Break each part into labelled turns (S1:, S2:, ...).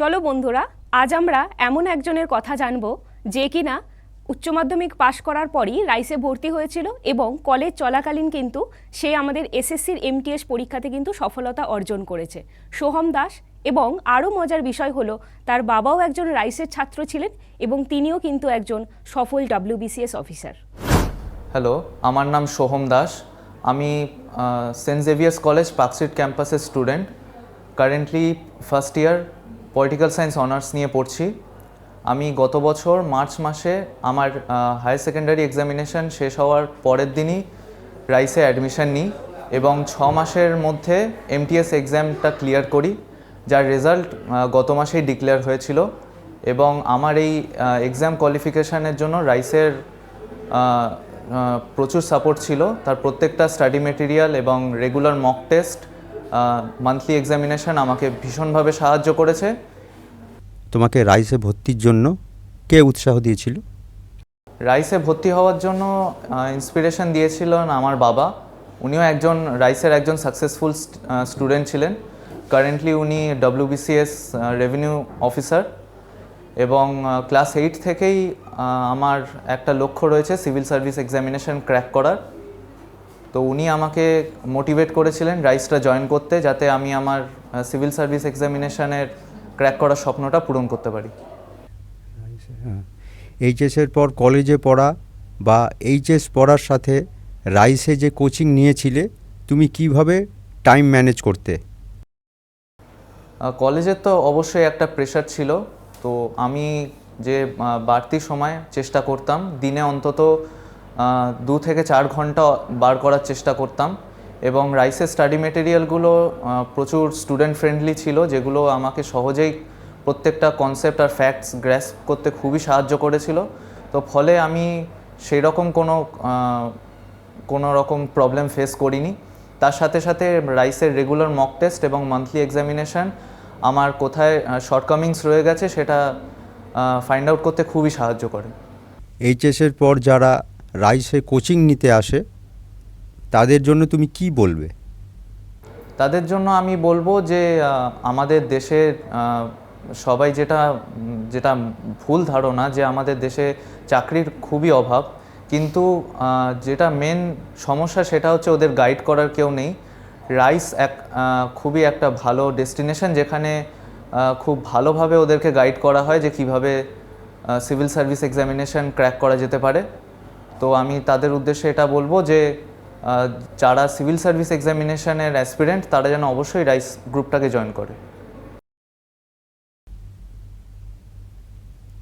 S1: চলো বন্ধুরা, আজ আমরা এমন একজনের কথা জানব যে কিনা উচ্চ মাধ্যমিক পাশ করার পরই রাইসে ভর্তি হয়েছিল এবং কলেজ চলাকালীন কিন্তু সে আমাদের এসএসসির এমটিএস পরীক্ষাতে কিন্তু সফলতা অর্জন করেছে। সোহম দাস এবং আরও মজার বিষয় হলো, তার বাবাও একজন রাইসের ছাত্র ছিলেন এবং তিনিও কিন্তু একজন সফল ডাব্লিউবিসিএস অফিসার।
S2: হ্যালো, আমার নাম সোহম দাস। আমি Saint Xavier's college Park Street ক্যাম্পাসের student. Currently first year political science honours নিয়ে পড়ছি। আমি গত বছর মার্চ মাসে আমার হায়ার সেকেন্ডারি এক্সামিনেশন শেষ হওয়ার পরের দিনই রাইসে অ্যাডমিশন নিই এবং ছ মাসের মধ্যে এমটিএস এক্সামটা ক্লিয়ার করি, যার রেজাল্ট গত মাসেই ডিক্লেয়ার হয়েছিল এবং আমার এই এক্সাম কোয়ালিফিকেশানের জন্য রাইসের প্রচুর সাপোর্ট ছিল। তার প্রত্যেকটা স্টাডি মেটেরিয়াল এবং regular mock test monthly examination আমাকে ভীষণভাবে সাহায্য করেছে।
S3: তোমাকে রাইসে ভর্তির জন্য কে উৎসাহ দিয়েছিল?
S2: রাইসে ভর্তি হওয়ার জন্য ইন্সপিরেশন দিয়েছিলেন আমার বাবা। উনিও একজন, রাইসের একজন সাকসেসফুল স্টুডেন্ট ছিলেন। কারেন্টলি উনি ডব্লিউবিসিএস রেভিনিউ অফিসার এবং ক্লাস এইট থেকেই আমার একটা লক্ষ্য রয়েছে সিভিল সার্ভিস এক্সামিনেশন ক্র্যাক করার। তো উনি আমাকে মোটিভেট করেছিলেন রাইসটা জয়েন করতে, যাতে আমি আমার সিভিল সার্ভিস এক্সামিনেশনের ক্র্যাক করার স্বপ্নটা পূরণ করতে পারি।
S3: এইচএসের পর কলেজে পড়া বা এইচএস পড়ার সাথে রাইসে যে কোচিং নিয়েছিলে তুমি কীভাবে টাইম ম্যানেজ করতে?
S2: কলেজের তো অবশ্যই একটা প্রেশার ছিল। তো আমি যে বাড়তি সময় চেষ্টা করতাম দিনে অন্তত দু থেকে চার ঘণ্টা বার করার চেষ্টা করতাম। এবং রাইসের স্টাডি মেটেরিয়ালগুলো প্রচুর স্টুডেন্ট ফ্রেন্ডলি ছিল, যেগুলো আমাকে সহজেই প্রত্যেকটা কনসেপ্ট আর ফ্যাক্টস গ্র্যাস করতে খুবই সাহায্য করেছিল। তো ফলে আমি সেই রকম কোনো কোনো রকম প্রবলেম ফেস করিনি। তার সাথে সাথে রাইসের রেগুলার মক টেস্ট এবং মান্থলি এক্সামিনেশন আমার কোথায় শর্টকামিংস রয়ে গেছে সেটা ফাইন্ড আউট করতে খুবই সাহায্য করে।
S3: এইচএসের পর যারা রাইসে কোচিং নিতে আসে তাদের জন্য তুমি কি বলবে?
S2: তাদের জন্য আমি বলব যে আমাদের দেশের সবাই যেটা যেটা ভুল ধারণা যে আমাদের দেশে চাকরির খুবই অভাব। কিন্তু যেটা মেন সমস্যা সেটা হচ্ছে ওদের গাইড করার কেউ নেই। রাইস এক খুবই একটা ভালো ডেস্টিনেশন যেখানে খুব ভালোভাবে ওদেরকে গাইড করা হয় যে কীভাবে সিভিল সার্ভিস এক্সামিনেশন ক্র্যাক করা যেতে পারে। তো আমি তাদের উদ্দেশ্যে এটা বলব যে যারা সিভিল সার্ভিস এক্সামিনেশনের অ্যাসপিরেন্ট তারা যেন অবশ্যই রাইস গ্রুপটাকে জয়েন করে।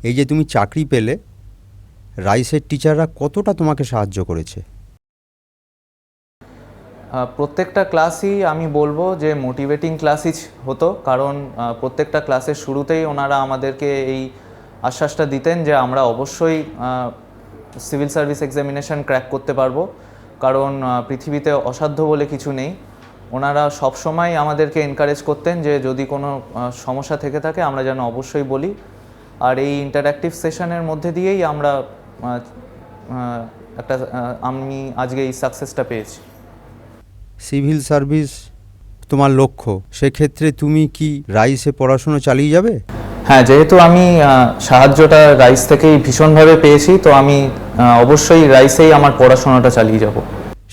S3: এই যে তুমি চাকরি পেলে রাইসের টিচাররা কতটা তোমাকে সাহায্য করেছে?
S2: প্রত্যেকটা ক্লাসই আমি বলব যে মোটিভেটিং ক্লাসই হতো কারণ প্রত্যেকটা ক্লাসের শুরুতেই ওনারা আমাদেরকে এই আশ্বাসটা দিতেন যে আমরা অবশ্যই সিভিল সার্ভিস এক্সামিনেশন ক্র্যাক করতে পারব। কারণ পৃথিবীতে অসাধ্য বলে কিছু নেই। ওনারা সবসময় আমাদেরকে এনকারেজ করতেন যে, যদি কোনো সমস্যা থেকে থাকে, আমরা যেন অবশ্যই বলি। আর এই ইন্টারঅ্যাক্টিভ সেশনের মধ্যে দিয়েই আমরা একটা আমি আজকে এই সাকসেসটা পেয়েছি।
S3: সিভিল সার্ভিস তোমার লক্ষ্য। সেক্ষেত্রে তুমি কি রাইসে পড়াশুনো চালিয়ে যাবে?
S2: হ্যাঁ যেহেতু আমি সাহায্যটা রাইস থেকেই ভীষণভাবে পেয়েছি তো আমি অবশ্যই রাইসেই আমার পড়াশোনাটা চালিয়ে যাব।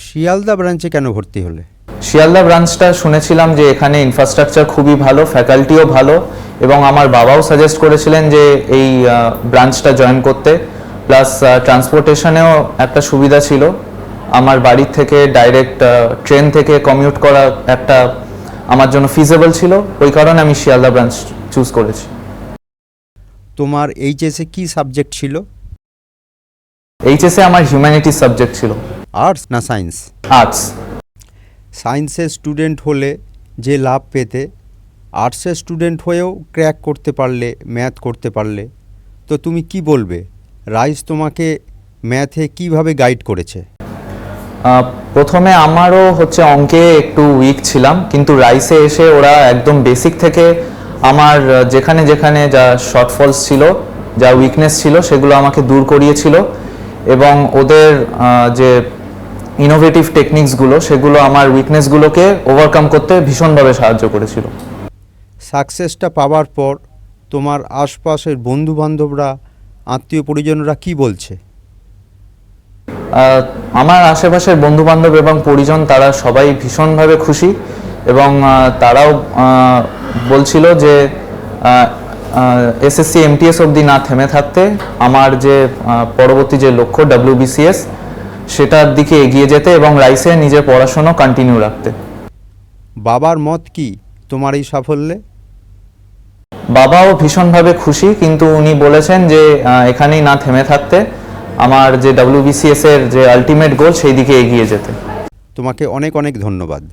S3: শিয়ালদা ব্রাঞ্চে কেন ভর্তি হলে?
S2: শিয়ালদা ব্রাঞ্চটা শুনেছিলাম যে এখানে ইনফ্রাস্ট্রাকচার খুবই ভালো ফ্যাকাল্টিও ভালো এবং আমার বাবাও সাজেস্ট করেছিলেন যে এই ব্রাঞ্চটা জয়েন করতে। প্লাস ট্রান্সপোর্টেশনেও একটা সুবিধা ছিল। আমার বাড়ির থেকে ডাইরেক্ট ট্রেন থেকে কমিউট করা একটা আমার জন্য ফিজেবল ছিল। ওই কারণে আমি শিয়ালদা ব্রাঞ্চ চুজ করেছি।
S3: তোমার এইচএসে কি সাবজেক্ট ছিল?
S2: এইচএসে আমার হিউম্যানিটিস সাবজেক্ট ছিল।
S3: আর্টস না সায়েন্স
S2: আর্টস
S3: সায়েন্সের স্টুডেন্ট হলে যে লাভ পেতে আর্টসের স্টুডেন্ট হয়েও ক্র্যাক করতে পারলে ম্যাথ করতে পারলে তো তুমি কি বলবে? রাইস তোমাকে ম্যাথে কীভাবে গাইড করেছে?
S2: প্রথমে আমারও হচ্ছে অঙ্কে একটু উইক ছিলাম কিন্তু রাইসে এসে ওরা একদম বেসিক থেকে আমার যেখানে যেখানে যা শর্টফলস ছিল যা উইকনেস ছিল সেগুলো আমাকে দূর করিয়েছিল এবং ওদের যে ইনোভেটিভ টেকনিক্সগুলো সেগুলো আমার উইকনেসগুলোকে ওভারকাম করতে ভীষণভাবে সাহায্য করেছিল।
S3: সাকসেসটা পাওয়ার পর তোমার আশপাশের বন্ধু বান্ধবরা আত্মীয় পরিজনরা কি বলছে?
S2: আমার আশেপাশের বন্ধু বান্ধব এবং পরিজন তারা সবাই ভীষণভাবে খুশি এবং তারাও বলছিল যে এসএসসি এমটিএস অবধি না থেমে থাকতে আমার যে পরবর্তী যে লক্ষ্য ডাব্লিউবিসিএস সেটার দিকে এগিয়ে যেতে এবং রাইসে নিজের পড়াশোনা কন্টিনিউ রাখতে।
S3: বাবার মত কি? তোমার এই সাফল্যে?
S2: বাবাও ভীষণভাবে খুশি কিন্তু উনি বলেছেন যে এখানেই না থেমে থাকতে আমার যে ডাব্লিউবিসিএস এর যে আলটিমেট গোল সেই দিকে এগিয়ে যেতে।
S3: তোমাকে অনেক অনেক ধন্যবাদ।